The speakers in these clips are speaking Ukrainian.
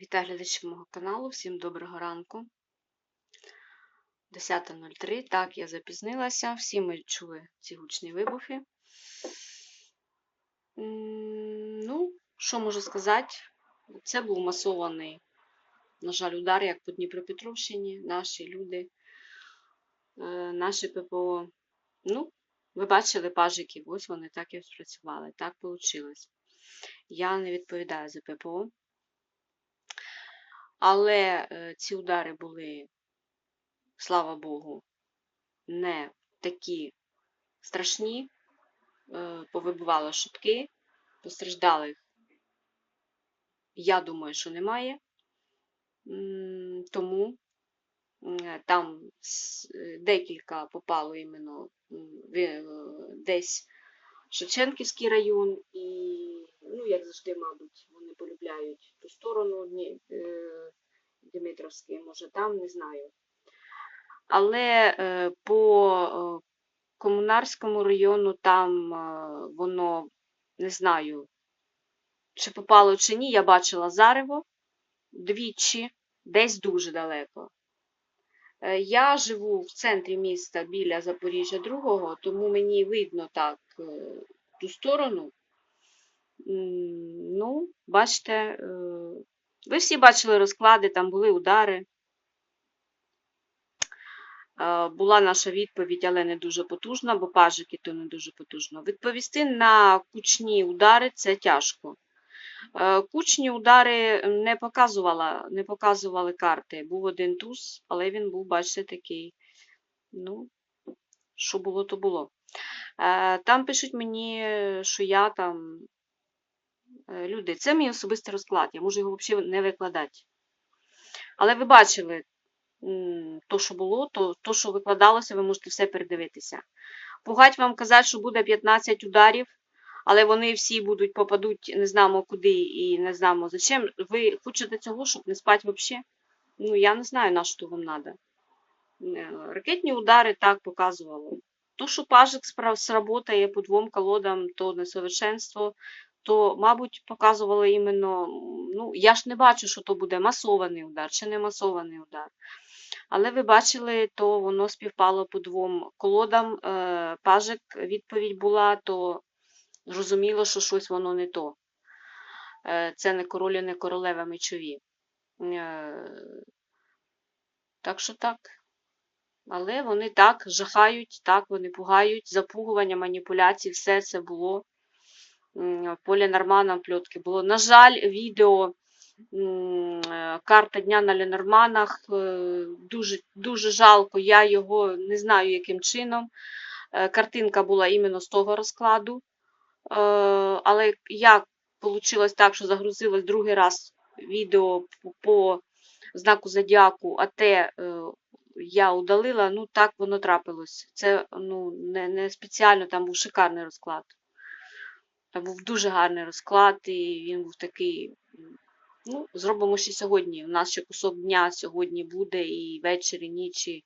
Вітаю глядачів мого каналу, всім доброго ранку. 10.03. Так, я запізнилася. Всі ми чули ці гучні вибухи. Ну, що можу сказати? Це був масований, на жаль, удар, як по Дніпропетровщині, наші люди, е, наші ППО. Ну, ви бачили пажики, ось вони так і спрацювали. Так вийшло. Я не відповідаю за ППО. Але е, ці удари були, слава Богу, не такі страшні, е, повибивало шибки, постраждалих, я думаю, що немає. Тому там е, декілька попало іменно в- десь Шевченківський район, і, ну, як завжди, мабуть, полюбляють ту сторону Дні- е, Дмитровський, може там, не знаю. Але е, по е, Комунарському району там е, воно, не знаю, чи попало чи ні, я бачила зарево двічі, десь дуже далеко. Е, Я живу в центрі міста біля Запоріжжя 2, тому мені видно так е, ту сторону. Ну, бачите, е, ви всі бачили розклади, там були удари. Е, Була наша відповідь, але не дуже потужна, бо пажики то не дуже потужно. Відповісти на кучні удари це тяжко. Е, Кучні удари не показувала, не показували карти. Був один туз, але він був, бачите, такий. Ну, що було, то було. Там пишуть мені, що я там. Е, Люди, це мій особистий розклад, я можу його взагалі не викладати. Але ви бачили то, що було, то, то, що викладалося, ви можете все передивитися. Пугать вам казати, що буде 15 ударів, але вони всі будуть попадуть не знамо куди і не знамо зачем. Ви хочете цього, щоб не спати взагалі? Ну, я не знаю, на що вам треба. Ракетні удари так показували. То, що пажик сработає по двом колодам, то несовершенство, то, мабуть, показували іменно, ну, я ж не бачу, що то буде масований удар чи не масований удар. Але ви бачили, то воно співпало по двом колодам. Е, Пажик відповідь була, то зрозуміло, що щось воно не то. Е, Це не королі, не королева мечові. Е, Так що так. Але вони так жахають, так вони пугають, запугування, маніпуляції, все це було. М, По Ленорманам пльотки було. На жаль, відео е, карта дня на Ленорманах. е, Дуже, дуже жалко, я його не знаю, яким чином. Е, Картинка була іменно з того розкладу. Але як вийшло так, що загрузилось другий раз відео по- знаку зодіаку, а те я удалила, ну так воно трапилось. Це ну, не, не спеціально, там був шикарний розклад. Був дуже гарний розклад, і він був такий. Ну, зробимо ще сьогодні. У нас ще кусок дня сьогодні буде, і ввечері, нічі.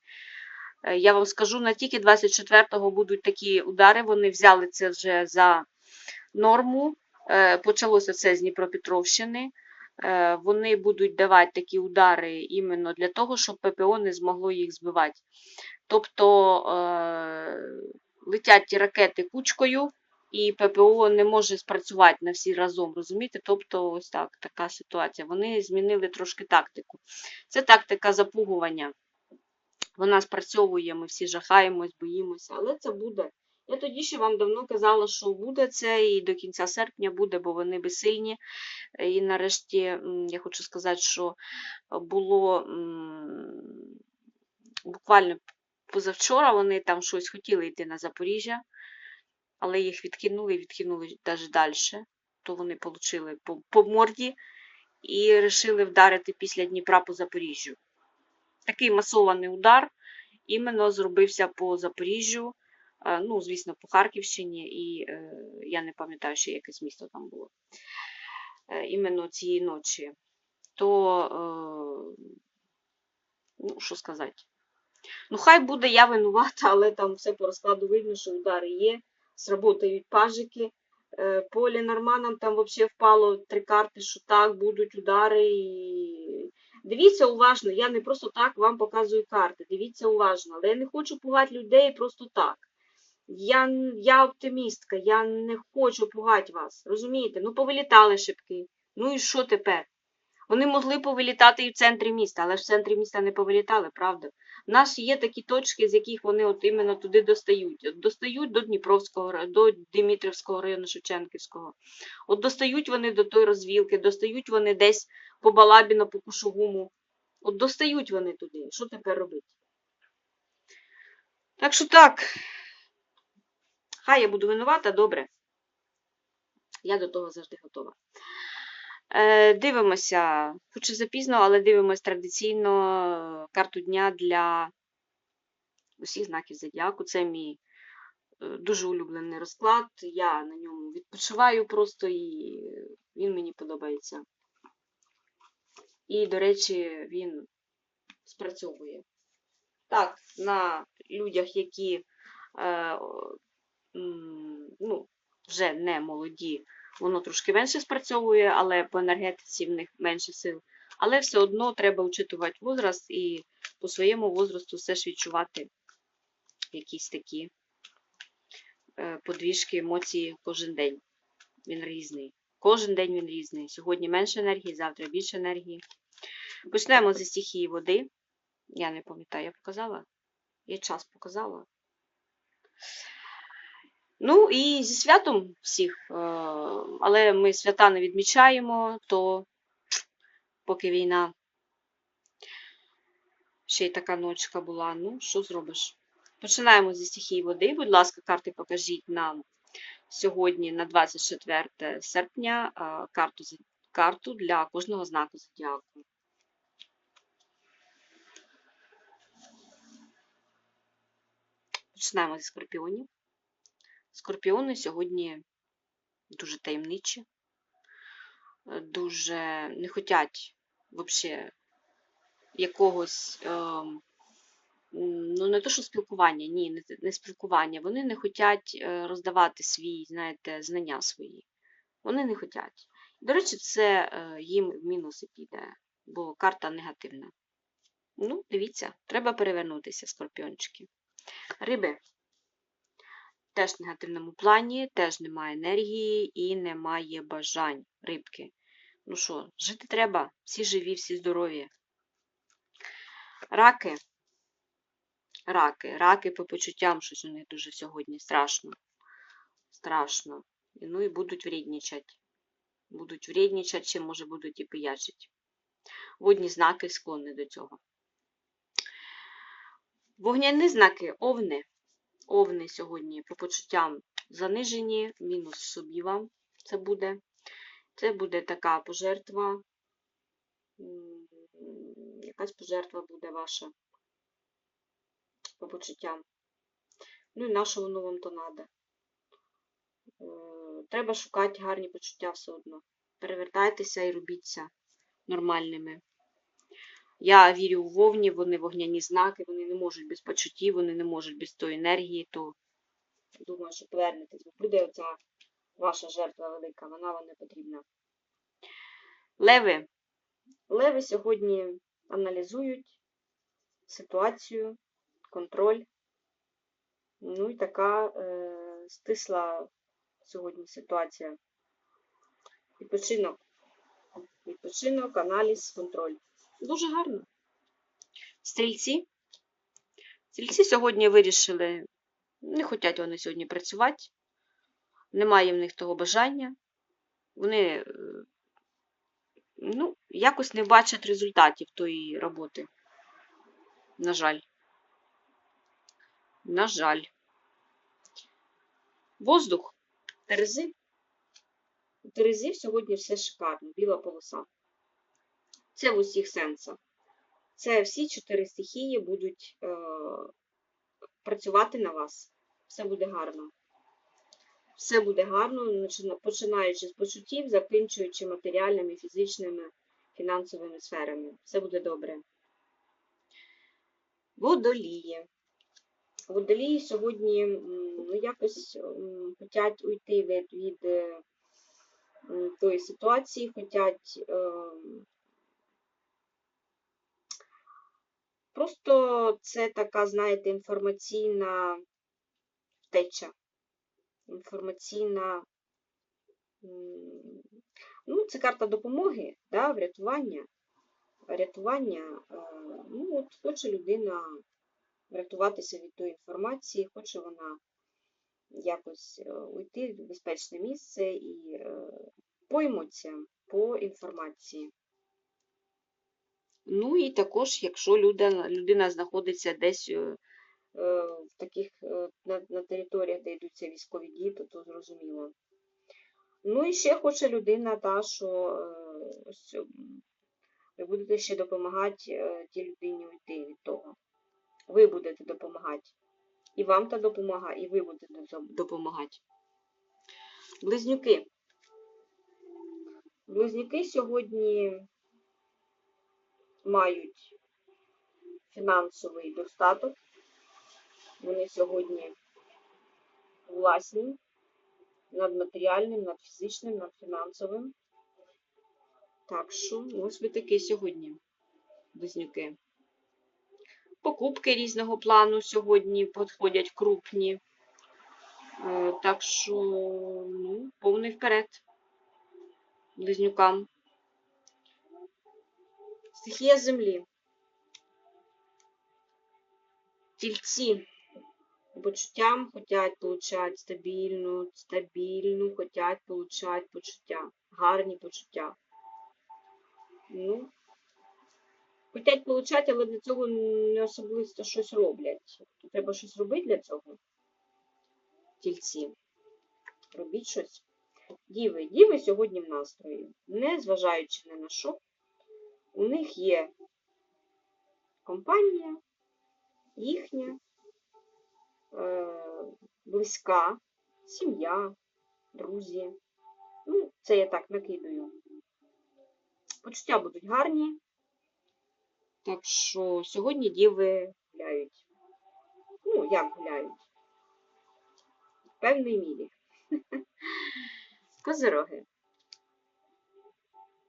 Е, Я вам скажу, на тільки 24-го будуть такі удари. Вони взяли це вже за норму. Е, Почалося це з Дніпропетровщини. Е, Вони будуть давати такі удари іменно для того, щоб ППО не змогло їх збивати. Тобто летять ті ракети кучкою, і ППО не може спрацювати на всі разом, розумієте? Тобто, ось так, така ситуація. Вони змінили трошки тактику. Це тактика запугування. Вона спрацьовує, ми всі жахаємось, боїмося, але це буде. Я тоді ще вам давно казала, що буде це, і до кінця серпня буде, бо вони безсильні. І нарешті я хочу сказати, що було буквально позавчора вони там щось хотіли йти на Запоріжжя, але їх відкинули і відкинули навіть далі. То вони отримали по, по морді і вирішили вдарити після Дніпра по Запоріжжю. Такий масований удар іменно зробився по Запоріжжю, е, ну, звісно, по Харківщині, і е, я не пам'ятаю, ще якесь місто там було. Е, іменно цієї ночі. То, ну, що сказати. Ну, хай буде я винувата, але там все по розкладу видно, що удари є, сработають пажики. Е, По Ленорманам там взагалі впало три карти, що так, будуть удари, і Дивіться уважно, я не просто так вам показую карти. Дивіться уважно, але я не хочу пугати людей просто так. Я, я оптимістка, я не хочу пугати вас. Розумієте? Ну, повилітали шибки. Ну і що тепер? Вони могли повилітати і в центрі міста, але ж в центрі міста не повилітали, правда? У нас є такі точки, з яких вони от іменно туди достають. От достають до Дніпровського, до Дмитрівського району Шевченківського. От достають вони до тої розвілки, достають вони десь по Балабіно, по Кушугуму. От достають вони туди. Що тепер робити? Так що так. Хай я буду винувата, добре. Я до того завжди готова. Е, дивимося, хоч і запізно, але дивимося традиційно карту дня для усіх знаків зодіаку. Це мій е, дуже улюблений розклад. Я на ньому відпочиваю просто і він мені подобається. І, до речі, він спрацьовує. Так, на людях, які е, ну, вже не молоді, воно трошки менше спрацьовує, але по енергетиці в них менше сил. Але все одно треба учитувати возраст і по своєму возрасту все ж відчувати якісь такі е, подвіжки емоцій кожен день. Він різний. Кожен день він різний. Сьогодні менше енергії, завтра більше енергії. Почнемо зі стихії води. Я не пам'ятаю, я показала? Я час показала. Ну і зі святом всіх. е, Але ми свята не відмічаємо, то поки війна. Ще й така ночка була. Ну, що зробиш? Починаємо зі стихії води. Будь ласка, карти покажіть нам сьогодні на 24 серпня е, карту, карту для кожного знаку зодіаку. Починаємо зі скорпіонів. Скорпіони сьогодні дуже таємничі, е, дуже не хочуть взагалі якогось, ем, ну не то, що спілкування, ні, не, спілкування. Вони не хочуть роздавати свої, знаєте, знання свої. Вони не хочуть. До речі, це е, їм в мінуси піде, бо карта негативна. Ну, дивіться, треба перевернутися, скорпіончики. Риби теж в негативному плані, теж немає енергії і немає бажань рибки. Ну що, жити треба, всі живі, всі здорові. Раки. Раки. Раки по почуттям, щось у них дуже сьогодні страшно. Страшно. Ну і будуть вреднічати. Будуть вреднічати, чи може будуть і пиячити. Водні знаки склонні до цього. Вогняні знаки овни. Овни сьогодні по почуттям занижені, мінус собі вам це буде. Це буде така пожертва. Якась пожертва буде ваша по почуттям. Ну і на що воно вам то. Е, Треба шукати гарні почуття все одно. Перевертайтеся і робіться нормальними. Я вірю у вовні, вони вогняні знаки, вони не можуть без почуттів, вони не можуть без тої енергії, то думаю, що повернетесь, бо буде оця ваша жертва велика, вона вам не потрібна. Леви. Леви сьогодні аналізують ситуацію, контроль. Ну і така е, стисла сьогодні ситуація. Відпочинок. Відпочинок, аналіз, контроль. Дуже гарно. Стрільці. Стрільці сьогодні вирішили, не хочуть вони сьогодні працювати, немає в них того бажання. Вони е, ну, якось не бачать результатів тої роботи. На жаль. На жаль. Воздух. Терези. У Терезів сьогодні все шикарно, біла полоса. Це в усіх сенсах. Це всі чотири стихії будуть е, працювати на вас. Все буде гарно. Все буде гарно, починаючи з почуттів, закінчуючи матеріальними, фізичними, фінансовими сферами. Все буде добре. Водолії. Водолії сьогодні ну, якось хочуть уйти від, від тої ситуації, хочуть Просто це така, знаєте, інформаційна втеча. Інформаційна. Ну, це карта допомоги, да, врятування. Рятування. е, Ну, от хоче людина врятуватися від тої інформації, хоче вона якось е, уйти в безпечне місце і е, поймуться по інформації. Ну і також, якщо людина, людина знаходиться десь е, е, в таких е, на, на територіях, де йдуться військові дії, то, то зрозуміло. Ну і ще хоче людина, та, що ось, ви будете ще допомагати тій людині уйти від того. Ви будете допомагати. І вам та допомога, і ви будете допомагати. Близнюки. Близнюки сьогодні мають фінансовий достаток. Вони сьогодні власні над матеріальним, над фізичним, над фінансовим. Так що, ось ви такі сьогодні, близнюки. Покупки різного плану сьогодні підходять крупні. Е, Так що, ну, повний вперед. Близнюкам. Стихія землі. Тільці почуттям хочуть получати стабільну, стабільну, хочуть получати почуття. Гарні почуття. Ну, хочуть получати, але для цього не особисто щось роблять. Треба щось робити для цього. Тільці. Робіть щось. Діви. Діви сьогодні в настрої. Не зважаючи ні на що, у них є компанія, їхня, е, близька, сім'я, друзі. Ну, це я так накидаю. Почуття будуть гарні. Так що сьогодні діви гуляють. Ну, як гуляють? В певній мірі. Козироги.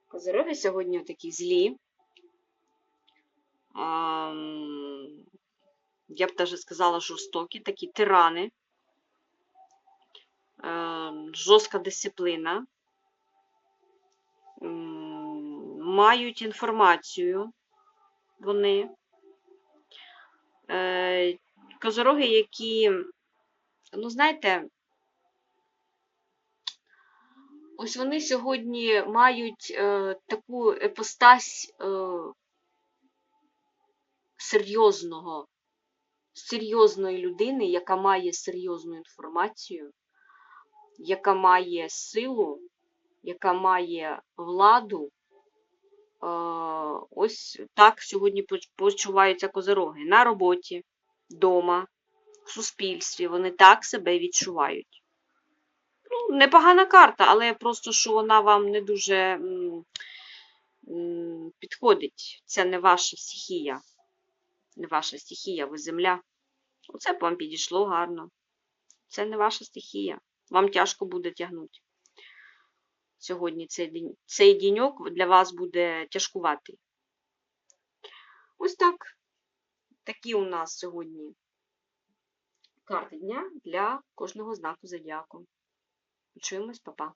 Козироги сьогодні такі злі. Я б даже сказала жорстокі, такі тирани. Ем, Жорстка дисципліна. Мають інформацію вони. Е, Козороги, які, ну, знаєте, ось вони сьогодні мають е, таку епостась е, серйозного, серйозної людини, яка має серйозну інформацію, яка має силу, яка має владу. Е, Ось так сьогодні почуваються козороги на роботі, вдома, в суспільстві. Вони так себе відчувають. Ну, непогана карта, але просто що вона вам не дуже підходить. Це не ваша стихія. Не ваша стихія, ви земля. Оце б вам підійшло гарно. Це не ваша стихія. Вам тяжко буде тягнути. Сьогодні цей, день, цей діньок для вас буде тяжкуватий. Ось так. Такі у нас сьогодні карти дня для кожного знаку зодіаку. Почуємось, па-па.